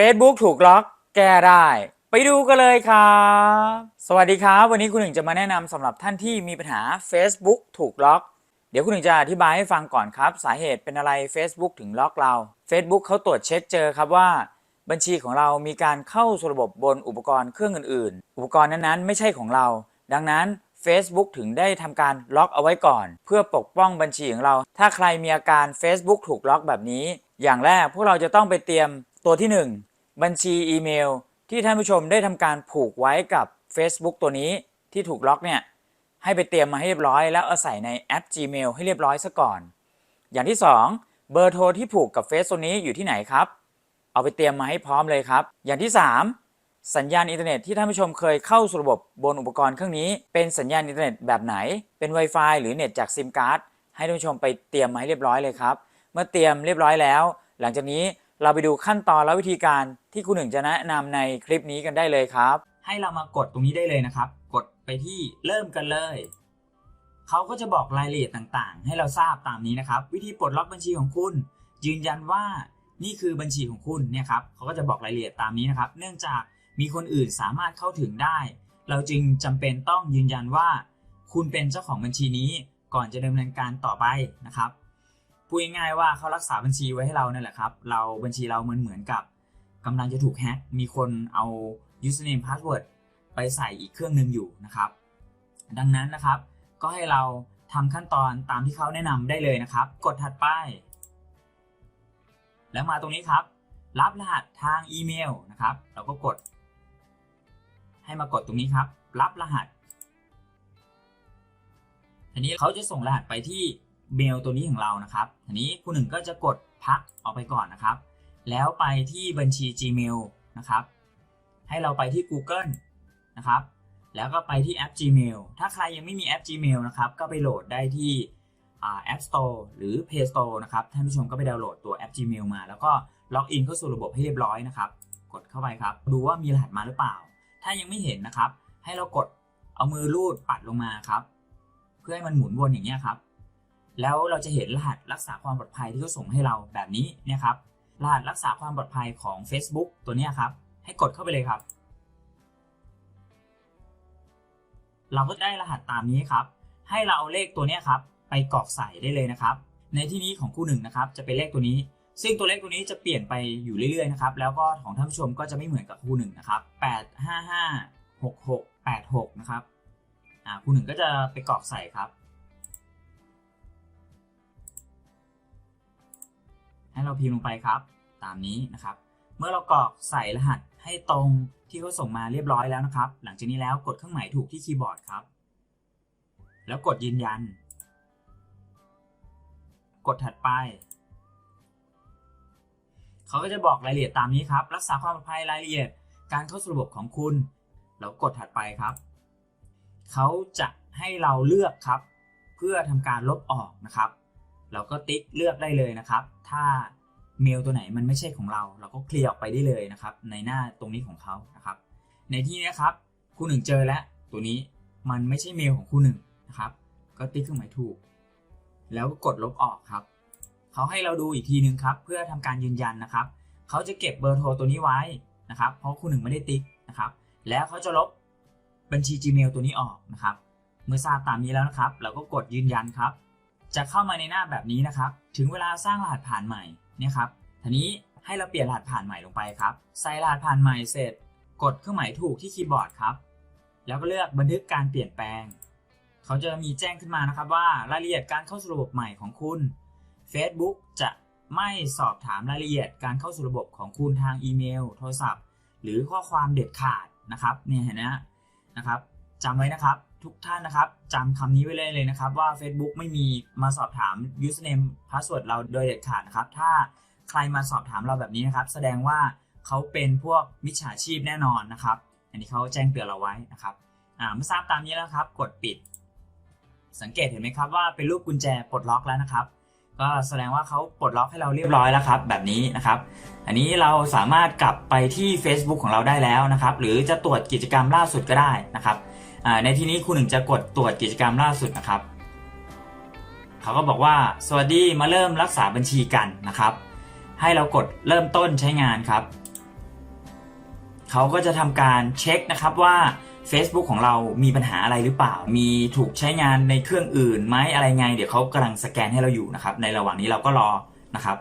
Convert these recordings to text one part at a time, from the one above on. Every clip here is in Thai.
Facebook ถูกล็อกแก้ได้ ไปดูกันเลยครับ สวัสดีครับ วันนี้คุณหนึ่งจะมาแนะนำสำหรับท่านที่มีปัญหา Facebook ถูกล็อก เดี๋ยวคุณหนึ่งจะอธิบายให้ฟังก่อนครับ สาเหตุเป็นอะไร Facebook ถึงล็อกเรา Facebook เขาตรวจเช็คเจอครับว่า บัญชีของเรามีการเข้าสู่ระบบบนอุปกรณ์เครื่องอื่นๆ อุปกรณ์นั้นๆ ไม่ใช่ของเรา ดังนั้น Facebook ถึงได้ทำการล็อกเอาไว้ก่อน เพื่อปกป้องบัญชีของเรา ถ้าใครมีอาการ Facebook ถูกล็อกแบบนี้ อย่างแรกพวกเราจะต้องไปเตรียม ตัวที่ 1 บัญชีอีเมล ที่ท่านผู้ชมได้ทำการผูกไว้กับ Facebook ตัวนี้ที่ถูกล็อกเนี่ยให้ไปเตรียมมาให้เรียบร้อย แล้วเอาใส่ในแอป Gmail ให้เรียบร้อยซะก่อน อย่างที่ 2 เบอร์โทรที่ผูกกับเฟซตัวนี้อยู่ที่ไหนครับ เอาไปเตรียมมาให้พร้อมเลยครับ อย่างที่ 3 สัญญาณอินเทอร์เน็ตที่ท่านผู้ชมเคยเข้าสู่ระบบบนอุปกรณ์เครื่องนี้ เป็นสัญญาณอินเทอร์เน็ตแบบไหน เป็น Wi-Fi หรือเน็ตจากซิมการ์ดให้ท่านผู้ชมไปเตรียมมาให้เรียบร้อยเลยครับ เมื่อเตรียมเรียบร้อยแล้ว หลังจากนี้ เราไปดูขั้นตอนและวิธีการที่คุณหนึ่งจะแนะนำในคลิปนี้กันได้เลยครับ ให้เรามากดตรงนี้ได้เลยนะครับ กดไปที่เริ่มกันเลยเขาก็จะบอกรายละเอียดต่างๆ ให้เราทราบตามนี้นะครับ วิธีปลดล็อกบัญชีของคุณ ยืนยันว่านี่คือบัญชีของคุณเนี่ยครับเขาก็จะบอกรายละเอียดตามนี้นะครับ เนื่องจากมีคนอื่นสามารถเข้าถึงได้ เราจึงจำเป็นต้องยืนยันว่า คุณเป็นเจ้าของบัญชีนี้ก่อนจะดำเนินการต่อไปนะครับ พูดง่ายๆว่าเขารักษาบัญชีไว้ให้เรานั่นแหละครับ เราบัญชีเราเหมือนเหมือนกับกำลังจะถูกแฮ็ก มีคนเอา username password ไปใส่อีกเครื่องหนึ่งอยู่นะครับ ดังนั้นนะครับ ก็ให้เราทำขั้นตอนตามที่เขาแนะนำได้เลยนะครับ กดถัดไปแล้วมาตรงนี้ครับ รับรหัสทางอีเมลนะครับ เราก็กด ให้มากดตรงนี้ครับ รับรหัสทีนี้เขาจะส่งรหัสไปที่ เมลตัวนี้ของเรานะครับทีนี้คุณหนึ่งก็จะกดพักออกไปก่อนนะครับ แล้วไปที่บัญชี Gmail นะครับ ให้เราไปที่ Google นะครับ แล้วก็ไปที่แอป Gmail ถ้าใครยังไม่มีแอป Gmail นะครับ ก็ไปโหลดได้ที่อ่า App Store หรือ Play Store นะครับ ท่านผู้ชมก็ไปดาวน์โหลดตัวแอป Gmail มา แล้วก็ล็อกอินเข้าสู่ระบบให้เรียบร้อยนะครับ กดเข้าไปครับ ดูว่ามีรหัสมาหรือเปล่า ถ้ายังไม่เห็นนะครับ ให้เรากดเอามือลูดปัดลงมาครับ เพื่อให้มันหมุนวนอย่างนี้ครับ แล้วเราจะเห็นรหัสรักษาความปลอดภัยที่เขาส่งให้เราแบบนี้นี่ยครับรหัสรักษาความปลอดภัยของ Facebook ตัวนี้ครับ ให้กดเข้าไปเลยครับ เราก็ได้รหัสตามนี้ครับ ให้เราเอาเลขตัวนี้ครับ ไปกรอกใส่ได้เลยนะครับ ในที่นี้ของคู่หนึ่งนะครับ จะเป็นเลขตัวนี้ ซึ่งตัวเลขตัวนี้จะเปลี่ยนไปอยู่เรื่อยๆนะครับ แล้วก็ของท่านผู้ชมก็จะไม่เหมือนกับคู่หนึ่งนะครับ8 5 5 6 6 8 6นะครับ อ่าคู่หนึ่งก็จะไปกรอกใส่ครับ ให้เราพิมพ์ลงไปครับ ตามนี้นะครับ เมื่อเรากรอกใส่รหัสให้ตรงที่เขาส่งมาเรียบร้อยแล้วนะครับ หลังจากนี้แล้วกดเครื่องหมายถูกที่คีย์บอร์ดครับ แล้วกดยืนยัน กดถัดไปเขาก็จะบอกรายละเอียดตามนี้ครับ รักษาความปลอดภัยรายละเอียด การเข้าสู่ระบบของคุณ แล้วกดถัดไปครับ เขาจะให้เราเลือกครับ เพื่อทำการลบออกนะครับ เราก็ติ๊กเลือกได้เลยนะครับ ถ้าเมลตัวไหนมันไม่ใช่ของเรา เราก็เคลียร์ออกไปได้เลยนะครับ ในหน้าตรงนี้ของเขานะครับ ในที่นี้ครับคู่หนึ่งเจอแล้วตัวนี้มันไม่ใช่เมลของคู่หนึ่งนะครับ ก็ติ๊กเครื่องหมายถูก แล้วก็กดลบออกครับเขาให้เราดูอีกทีนึงครับ เพื่อทำการยืนยันนะครับเขาจะเก็บเบอร์โทรตัวนี้ไว้นะครับ เพราะคู่หนึ่งไม่ได้ติ๊กนะครับ แล้วเขาจะลบบัญชี Gmail ตัวนี้ออกนะครับ เมื่อทราบตามนี้แล้วนะครับ เราก็กดยืนยันครับ จะเข้ามาในหน้าแบบนี้นะครับ ถึงเวลาสร้างรหัสผ่านใหม่เนี่ยครับทีนี้ให้เราเปลี่ยนรหัสผ่านใหม่ลงไปครับ ใส่รหัสผ่านใหม่เสร็จ กดเครื่องหมายถูกที่คีย์บอร์ดครับ แล้วก็เลือกบันทึกการเปลี่ยนแปลง เขาจะมีแจ้งขึ้นมานะครับว่ารายละเอียดการเข้าสู่ระบบใหม่ของคุณ Facebook จะไม่สอบถามรายละเอียดการเข้าสู่ระบบของคุณทางอีเมล โทรศัพท์ หรือข้อความเด็ดขาดนะครับเนี่ยเห็นนะนะครับ จำไว้นะครับทุกท่านนะครับจำคำนี้ไว้เลยเลยนะครับ ว่า Facebook ไม่มีมาสอบถาม username password เราโดยเด็ดขาดนะครับ ถ้าใครมาสอบถามเราแบบนี้นะครับ แสดงว่าเขาเป็นพวกมิจฉาชีพแน่นอนนะครับ อันนี้เขาแจ้งเตือนเราไว้นะครับอ่าเมื่อทราบตามนี้แล้วครับ กดปิด สังเกตเห็นไหมครับว่าเป็นรูปกุญแจปลดล็อกแล้วนะครับ ก็แสดงว่าเขาปลดล็อกให้เราเรียบร้อยแล้วครับ แบบนี้นะครับ อันนี้เราสามารถกลับไปที่ Facebook ของเราได้แล้วนะครับ หรือจะตรวจกิจกรรมล่าสุดก็ได้นะครับ ในที่นี้คุณหนึ่งจะกดตรวจกิจกรรมล่าสุดนะครับ เขาก็บอกว่าสวัสดีมาเริ่มรักษาบัญชีกันนะครับ ให้เรากดเริ่มต้นใช้งานครับ เขาก็จะทำการเช็คนะครับว่า Facebook ของเรามีปัญหาอะไรหรือเปล่า มีถูกใช้งานในเครื่องอื่นไหมอะไรไง เดี๋ยวเขากำลังสแกนให้เราอยู่นะครับ ในระหว่างนี้เราก็รอนะครับ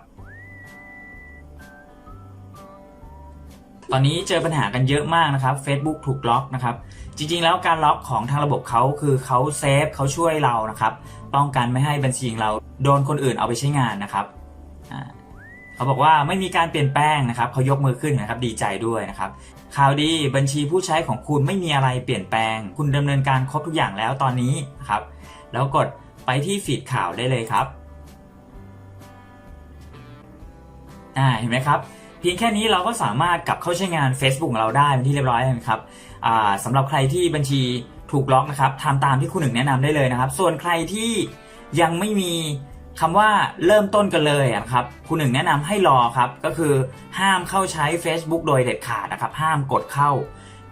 ตอนนี้เจอปัญหากันเยอะมากนะครับ Facebook ถูกล็อกนะครับ จริงๆ แล้วการล็อกของทางระบบเขาคือเขาเซฟเขาช่วยเรานะครับ ป้องกันไม่ให้บัญชีของเราโดนคนอื่นเอาไปใช้งานนะครับเขาบอกว่าไม่มีการเปลี่ยนแปลงนะครับเขายกมือขึ้นนะครับดีใจด้วยนะครับ ข่าวดีบัญชีผู้ใช้ของคุณไม่มีอะไรเปลี่ยนแปลง คุณดำเนินการครบทุกอย่างแล้วตอนนี้นะครับ แล้วกดไปที่ฟีดข่าวได้เลยครับอ่าเห็นไหมครับ พียงแค่นี้เราก็สามารถกลับเข้าใช้งาน Facebook ของเราได้เป็นที่เรียบร้อยแล้วนะครับสำหรับใครที่บัญชีถูกล็อกนะครับทำตามที่คุณหนึ่งแนะนำได้เลยนะครับ ส่วนใครที่ยังไม่มีคำว่าเริ่มต้นกันเลยอะครับคุณหนึ่งแนะนำให้รอครับก็คือห้ามเข้าใช้ Facebook โดยเด็ดขาดนะครับ ห้ามกดเข้า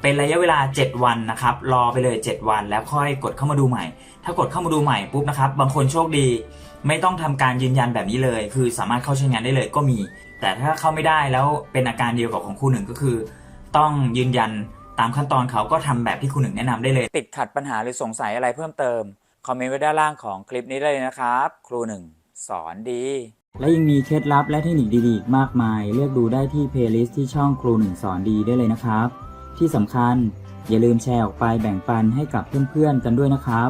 เป็นระยะเวลา 7 วันนะครับ รอไปเลย 7 วันแล้วค่อยกดเข้ามาดูใหม่ ถ้ากดเข้ามาดูใหม่ปุ๊บนะครับ บางคนโชคดี ไม่ต้องทำการยืนยันแบบนี้เลย คือสามารถเข้าใช้งานได้เลยก็มี แต่ถ้าเข้าไม่ได้แล้วเป็นอาการเดียวกับของคุณหนึ่งก็คือ ต้องยืนยันตามขั้นตอนเขาก็ทำแบบที่คุณหนึ่งแนะนำได้เลย ติดขัดปัญหาหรือสงสัยอะไรเพิ่มเติม คอมเมนต์ไว้ด้านล่างของคลิปนี้ได้เลยนะครับ ครูหนึ่งสอนดี และยังมีเคล็ดลับและเทคนิคดีๆอีกมากมาย เลือกดูได้ที่เพลย์ลิสต์ที่ช่องครูหนึ่งสอนดีได้เลยนะครับ ที่สำคัญอย่าลืมแชร์ออกไปแบ่งปันให้กับเพื่อนๆกันด้วยนะครับ